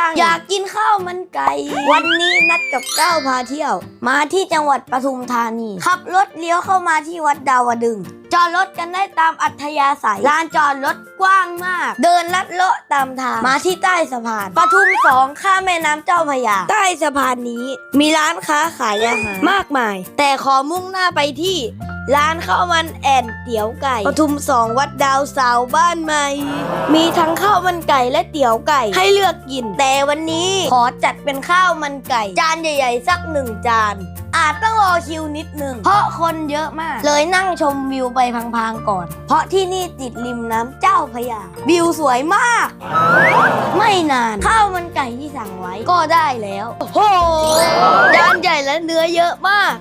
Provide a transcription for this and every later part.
ยัง อยากกินข้าวมันไก่ วันนี้นัดกับก้าวพาเที่ยว มาที่จังหวัดปทุมธานี ขับรถเลี้ยวเข้ามาที่วัดดาวดึงส์จอดรถกันได้ตามอัธยาศัยลานจอดรถกว้างมาก เดินลัดเลาะตามทาง มาที่ใต้สะพานปทุมสองข้ามแม่น้ำเจ้าพระยา ใต้สะพานนี้ มีร้านค้าขายอาหารมากมาย แต่ขอมุ่งหน้าไปที่ ร้านข้าวมันแอนเตี๋ยวไก่ปทุมสองวัดดาวสาวบ้านใหม่ มีทั้งข้าวมันไก่และเตี๋ยวไก่ให้เลือกกิน แต่วันนี้ขอจัดเป็นข้าวมันไก่ จานใหญ่ๆ สักหนึ่งจาน อาจต้องรอคิวนิดนึง เพราะคนเยอะมาก เลยนั่งชมวิวไปพังๆก่อน เพราะที่นี่ติดริมน้ำเจ้าพระยา วิวสวยมาก ไม่นานข้าวมันไก่ที่สั่งไว้ก็ได้แล้วโอ้โหจานใหญ่และเนื้อเยอะมาก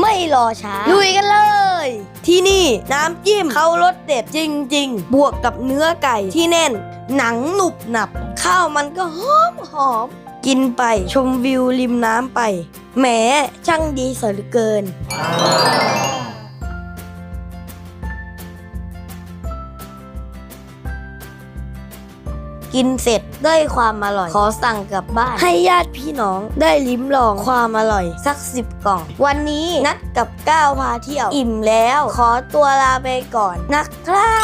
ไม่รอช้าลุยกันเลย ที่นี่น้ำจิ้มเขารสเด็ดจริง ๆ บวกกับเนื้อไก่ที่แน่น หนังหนุบหนับ ข้าวมันก็หอมหอมกินไปชมวิวริมน้ำไปแหมช่างดีเสียเหลือเกิน กินเสร็จด้วยความอร่อย ขอสั่งกลับบ้าน ให้ญาติพี่น้องได้ลิ้มลองความอร่อย สักสิบกล่อง วันนี้นัดกับก้าวพาเที่ยว อิ่มแล้ว ขอตัวลาไปก่อนนะครับ